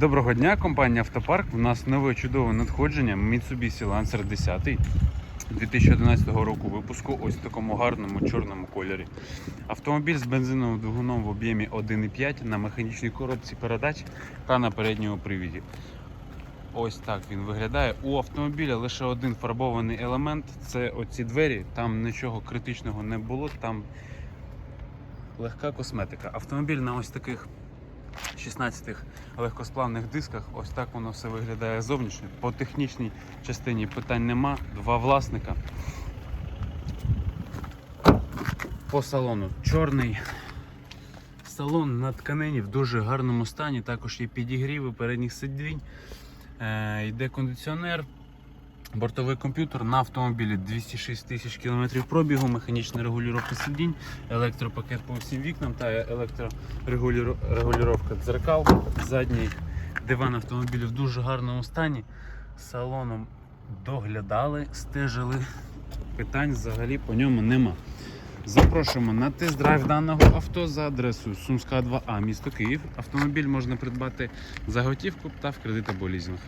Доброго дня, компанія Автопарк. У нас нове чудове надходження Mitsubishi Lancer 10 2011 року випуску ось в такому гарному чорному кольорі. Автомобіль з бензиновим двигуном в об'ємі 1,5 на механічній коробці передач та на передньому привіді. Ось так він виглядає. У автомобіля лише один фарбований елемент це оці двері. Там нічого критичного не було, там легка косметика. Автомобіль на ось таких 16 легкосплавних дисках. Ось так воно все виглядає зовнішньо. По технічній частині питань нема. Два власника. По салону чорний. Салон на тканині в дуже гарному стані. Також є підігріви передніх сидінь. Е, йде кондиціонер. Бортовий комп'ютер на автомобілі 206 тисяч кілометрів пробігу, механічна регулювання сидінь, електропакет по всім вікнам та електрорегулювання дзеркал. Задній диван автомобілю в дуже гарному стані. Салоном доглядали, стежили. Питань взагалі по ньому нема. Запрошуємо на тест-драйв даного авто за адресою Сумська 2А, місто Київ. Автомобіль можна придбати за готівку та в кредит або лізинг.